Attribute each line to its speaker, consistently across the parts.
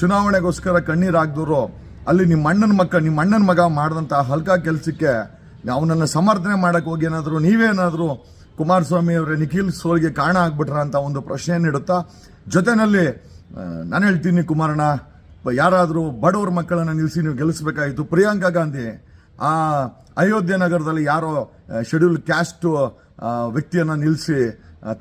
Speaker 1: ಚುನಾವಣೆಗೋಸ್ಕರ ಕಣ್ಣೀರು ಅಲ್ಲಿ ನಿಮ್ಮ ಅಣ್ಣನ ಮಕ್ಕ ನಿಮ್ಮ ಅಣ್ಣನ ಮಗ ಮಾಡಿದಂಥ ಹಲ್ಕ ಕೆಲಸಕ್ಕೆ ಅವನನ್ನು ಸಮರ್ಥನೆ ಮಾಡಕ್ಕೆ ಹೋಗಿ ಏನಾದರೂ, ನೀವೇನಾದರೂ ಕುಮಾರಸ್ವಾಮಿ ಅವರ, ನಿಖಿಲ್ ಸೋಲ್ಗೆ ಕಾರಣ ಆಗ್ಬಿಟ್ರ ಅಂತ ಒಂದು ಪ್ರಶ್ನೆ ನೀಡುತ್ತಾ, ಜೊತೆನಲ್ಲಿ ನಾನು ಹೇಳ್ತೀನಿ ಕುಮಾರಣ್ಣ ಯಾರಾದರೂ ಬಡವ್ರ ಮಕ್ಕಳನ್ನು ನಿಲ್ಲಿಸಿ ನೀವು ಗೆಲ್ಲಿಸಬೇಕಾಯಿತು. ಪ್ರಿಯಾಂಕಾ ಗಾಂಧಿ, ಆ ಅಯೋಧ್ಯೆ ನಗರದಲ್ಲಿ ಯಾರೋ ಶೆಡ್ಯೂಲ್ ಕ್ಯಾಸ್ಟ್ ವ್ಯಕ್ತಿಯನ್ನು ನಿಲ್ಲಿಸಿ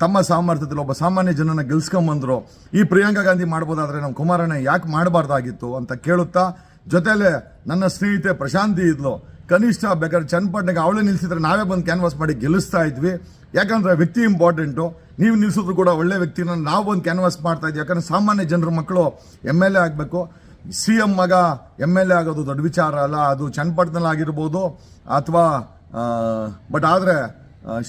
Speaker 1: ತಮ್ಮ ಸಾಮರ್ಥ್ಯದಲ್ಲಿ ಒಬ್ಬ ಸಾಮಾನ್ಯ ಜನನ ಗೆಲ್ಸ್ಕೊಂಬಂದರು, ಈ ಪ್ರಿಯಾಂಕಾ ಗಾಂಧಿ ಮಾಡ್ಬೋದಾದ್ರೆ ನಮ್ಮ ಕುಮಾರಣ್ಣ ಯಾಕೆ ಮಾಡಬಾರ್ದಾಗಿತ್ತು ಅಂತ ಕೇಳುತ್ತಾ ಜೊತೆಲೆ ನನ್ನ ಸ್ನೇಹಿತೆ ಪ್ರಶಾಂತಿ ಇದ್ಲು. ಕನಿಷ್ಠ ಬೇಕಾದ್ರೆ ಚನ್ನಪಟ್ಟಣಕ್ಕೆ ಅವಳೇ ನಿಲ್ಸಿದ್ರೆ ನಾವೇ ಬಂದು ಕ್ಯಾನ್ವಾಸ್ ಮಾಡಿ ಗೆಲ್ಲಿಸ್ತಾ ಇದ್ವಿ. ಯಾಕಂದ್ರೆ ವ್ಯಕ್ತಿ ಇಂಪಾರ್ಟೆಂಟು ನೀವು ನಿಲ್ಸಿದ್ರು ಕೂಡ ಒಳ್ಳೆ ವ್ಯಕ್ತಿನ ನಾವು ಬಂದು ಕ್ಯಾನ್ವಾಸ್ ಮಾಡ್ತಾ ಇದ್ವಿ. ಯಾಕಂದ್ರೆ ಸಾಮಾನ್ಯ ಜನರ ಮಕ್ಕಳು ಎಂ ಎಲ್ ಎ ಆಗಬೇಕು. ಸಿ ಎಂ ಮಗ ಎಂ ಎಲ್ ಎ ಆಗೋದು ದೊಡ್ಡ ವಿಚಾರ ಅಲ್ಲ. ಅದು ಚನ್ನಪಟ್ಟಣದಲ್ಲಿ ಆಗಿರ್ಬೋದು ಅಥವಾ ಬಟ್ ಆದರೆ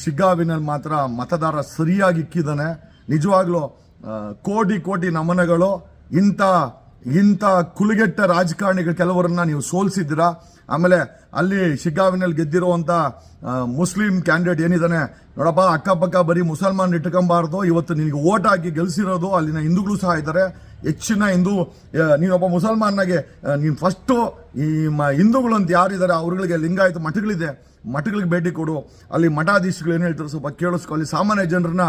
Speaker 1: ಶಿಗ್ಗಾವಿನಲ್ಲಿ ಮಾತ್ರ ಮತದಾರ ಸರಿಯಾಗಿ ಇಕ್ಕಿದ್ದಾನೆ. ನಿಜವಾಗ್ಲೂ ಕೋಟಿ ಕೋಟಿ ನಮನಗಳು. ಇಂಥ ಇಂಥ ಕುಲುಗೆಟ್ಟ ರಾಜಕಾರಣಿಗಳು ಕೆಲವರನ್ನ ನೀವು ಸೋಲಿಸಿದ್ದೀರಾ? ಆಮೇಲೆ ಅಲ್ಲಿ ಶಿಗ್ಗಾವಿನಲ್ಲಿ ಗೆದ್ದಿರುವಂತ ಆ, ಮುಸ್ಲಿಂ ಕ್ಯಾಂಡಿಡೇಟ್ ಏನಿದ್ದಾನೆ? ನೋಡಪ್ಪ ಅಕ್ಕಪಕ್ಕ ಬರೀ ಮುಸಲ್ಮಾನ್ ಇಟ್ಕೊಂಬಾರ್ದು. ಇವತ್ತು ನಿನಗೆ ಓಟ್ ಹಾಕಿ ಗೆಲ್ಸಿರೋದು ಅಲ್ಲಿನ ಹಿಂದೂಗಳು ಸಹ ಇದ್ದಾರೆ. ಹೆಚ್ಚಿನ ಹಿಂದೂ ನೀನೊಬ್ಬ ಮುಸಲ್ಮಾನ್ನಾಗೆ ನೀನು ಫಸ್ಟು ಈ ಮ ಹಿಂದೂಗಳಂತ ಯಾರಿದ್ದಾರೆ, ಅವ್ರಗಳಿಗೆ ಲಿಂಗಾಯತ ಮಠಗಳಿದೆ, ಮಠಗಳಿಗೆ ಭೇಟಿ ಕೊಡು. ಅಲ್ಲಿ ಮಠಾಧೀಶಗಳು ಏನು ಹೇಳ್ತಾರೆ ಸ್ವಲ್ಪ ಕೇಳಿಸ್ಕೊ. ಅಲ್ಲಿ ಸಾಮಾನ್ಯ ಜನರನ್ನ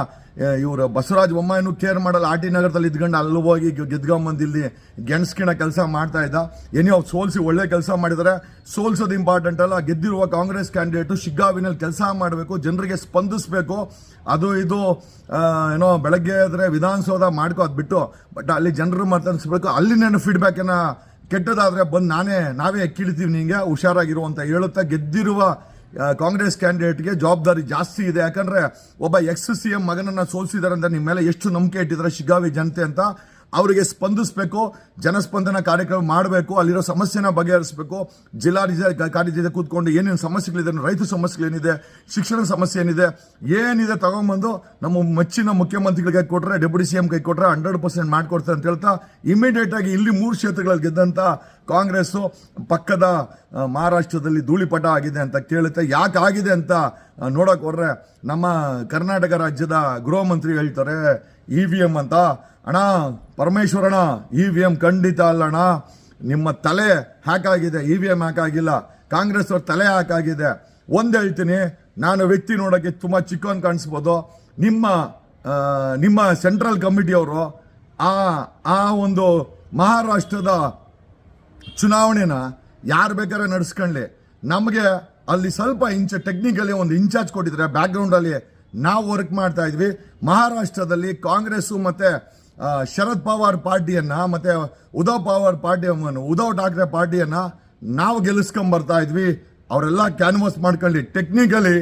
Speaker 1: ಇವರು ಬಸವರಾಜ ಬೊಮ್ಮಾಯಿನೂ ಕೇರ್ ಮಾಡಲ್ಲ. ಆರ್ ಟಿ ನಗರದಲ್ಲಿ ಇದ್ಕೊಂಡು ಅಲ್ಲಿ ಹೋಗಿ ಗೆದ್ಕೊಂಬಂದು ಇಲ್ಲಿ ಗೆಣಸ್ಕಿಣ ಕೆಲಸ ಮಾಡ್ತಾ ಇದ್ದ. ಏನೋ ಅವ್ರು ಸೋಲ್ಸಿ ಒಳ್ಳೆ ಕೆಲಸ ಮಾಡಿದ್ದಾರೆ ಸೋಲ್ಸೋದು ಇಂಪಾರ್ಟೆಂಟ್ ಅಲ್ಲ. ಗೆದ್ದಿರುವ ಕಾಂಗ್ರೆಸ್ ಕ್ಯಾಂಡಿಡೇಟು ಶಿಗ್ಗಾವಿನಲ್ಲಿ ಕೆಲಸ ಮಾಡಬೇಕು, ಜನರಿಗೆ ಸ್ಪಂದಿಸಬೇಕು. ಅದು ಇದು ಏನೋ ಬೆಳಗ್ಗೆ ಆದರೆ ವಿಧಾನಸೌಧ ಮಾಡ್ಕೋ ಅದು ಬಿಟ್ಟು ಬಟ್ ಅಲ್ಲಿ ಜನರು ಮಾತಾಡಿಸ್ಬೇಕು ಅಲ್ಲಿನೇನು ಫೀಡ್ಬ್ಯಾಕನ್ನ ಕೆಟ್ಟದಾದ್ರೆ ಬಂದು ನಾನೇ, ನಾವೇ ಕೀಳ್ತೀವಿ ನಿಂಗೆ, ಹುಷಾರಾಗಿರು ಅಂತ ಹೇಳುತ್ತಾ ಗೆದ್ದಿರುವ ಕಾಂಗ್ರೆಸ್ ಕ್ಯಾಂಡಿಡೇಟ್ಗೆ ಜವಾಬ್ದಾರಿ ಜಾಸ್ತಿ ಇದೆ. ಯಾಕಂದರೆ ಒಬ್ಬ ಎಕ್ಸ್ ಸಿ ಎಂ ಮಗನನ್ನ ಸೋಲ್ಸಿದಾರೆ ಅಂತ ನಿಮ್ಮ ಮೇಲೆ ಎಷ್ಟು ನಂಬಿಕೆ ಇಟ್ಟಿದ್ದಾರೆ ಶಿಗಾವಿ ಜನತೆ ಅಂತ. ಅವರಿಗೆ ಸ್ಪಂದಿಸಬೇಕು, ಜನಸ್ಪಂದನ ಕಾರ್ಯಕ್ರಮ ಮಾಡಬೇಕು, ಅಲ್ಲಿರೋ ಸಮಸ್ಯೆನ ಬಗೆಹರಿಸಬೇಕು. ಜಿಲ್ಲಾಧಿಕಾರಿ ಕಾರ್ಯ ಜೊತೆ ಕೂತ್ಕೊಂಡು ಏನೇನು ಸಮಸ್ಯೆಗಳಿದೆ, ರೈತ ಸಮಸ್ಯೆಗಳೇನಿದೆ, ಶಿಕ್ಷಣ ಸಮಸ್ಯೆ ಏನಿದೆ ಏನಿದೆ ತಗೊಂಬಂದು ನಮ್ಮ ಮೆಚ್ಚಿನ ಮುಖ್ಯಮಂತ್ರಿಗಳಿಗೆ ಕೊಟ್ಟರೆ ಡೆಪ್ಯೂಟಿ ಸಿ ಎಂ ಕೈ ಕೊಟ್ಟರೆ ಹಂಡ್ರೆಡ್ ಪರ್ಸೆಂಟ್ ಮಾಡಿಕೊಡ್ತಾರೆ ಅಂತ ಹೇಳ್ತಾ ಇಮಿಡಿಯೇಟ್ ಆಗಿ ಇಲ್ಲಿ ಮೂರು ಕ್ಷೇತ್ರಗಳಲ್ಲಿ ಗೆದ್ದಂತ ಕಾಂಗ್ರೆಸ್ ಪಕ್ಕದ ಮಹಾರಾಷ್ಟ್ರದಲ್ಲಿ ಧೂಳಿಪಟ ಆಗಿದೆ ಅಂತ ಕೇಳುತ್ತೆ. ಯಾಕೆ ಆಗಿದೆ ಅಂತ ನೋಡಕ್ ಹೊರ್ರೆ ನಮ್ಮ ಕರ್ನಾಟಕ ರಾಜ್ಯದ ಗೃಹ ಮಂತ್ರಿ ಹೇಳ್ತಾರೆ ಇ ವಿ ಎಂ ಅಂತ. ಅಣ್ಣ ಪರಮೇಶ್ವರಣ ಇ ವಿ ಎಂ ಖಂಡಿತ ಅಲ್ಲಣ್ಣ ನಿಮ್ಮ ತಲೆ ಹ್ಯಾಕ್ ಆಗಿದೆ ಇ ವಿ ಎಂ ಹ್ಯಾಕ್ ಆಗಿಲ್ಲ ಕಾಂಗ್ರೆಸ್ ಅವ್ರ ತಲೆ ಹ್ಯಾಕ್ ಆಗಿದೆ ಒಂದ್ ಹೇಳ್ತೀನಿ, ನಾನು ವ್ಯಕ್ತಿ ನೋಡೋಕೆ ತುಂಬಾ ಚಿಕ್ಕವನ್ ಕಾಣಿಸ್ಬೋದು. ನಿಮ್ಮ ನಿಮ್ಮ ಸೆಂಟ್ರಲ್ ಕಮಿಟಿಯವರು ಆ ಆ ಒಂದು ಮಹಾರಾಷ್ಟ್ರದ ಚುನಾವಣೆನ ಯಾರು ಬೇಕಾದ್ರೆ ನಡೆಸ್ಕೊಳ್ಳಿ. ನಮಗೆ ಅಲ್ಲಿ ಸ್ವಲ್ಪ ಇಂಚ ಟೆಕ್ನಿಕಲಿ ಒಂದು ಇನ್ಚಾರ್ಜ್ ಕೊಟ್ಟಿದ್ರೆ ಬ್ಯಾಕ್ಗ್ರೌಂಡ್ ಅಲ್ಲಿ ನಾವು ವರ್ಕ್ ಮಾಡ್ತಾ ಇದ್ವಿ. ಮಹಾರಾಷ್ಟ್ರದಲ್ಲಿ ಕಾಂಗ್ರೆಸ್ ಮತ್ತೆ ಶರದ್ ಪವಾರ್ ಪಾರ್ಟಿಯನ್ನ ಮತ್ತೆ ಉದ್ಧವ್ ಪವಾರ್ ಪಾರ್ಟಿ ಉದ್ಧವ್ ಠಾಕ್ರೆ ಪಾರ್ಟಿಯನ್ನ ನಾವು ಗೆಲ್ಲಿಸ್ಕೊಂಡ್ ಬರ್ತಾ ಇದ್ವಿ. ಅವರೆಲ್ಲ ಕ್ಯಾನ್ವಾಸ್ ಮಾಡ್ಕೊಂಡು ಟೆಕ್ನಿಕಲಿ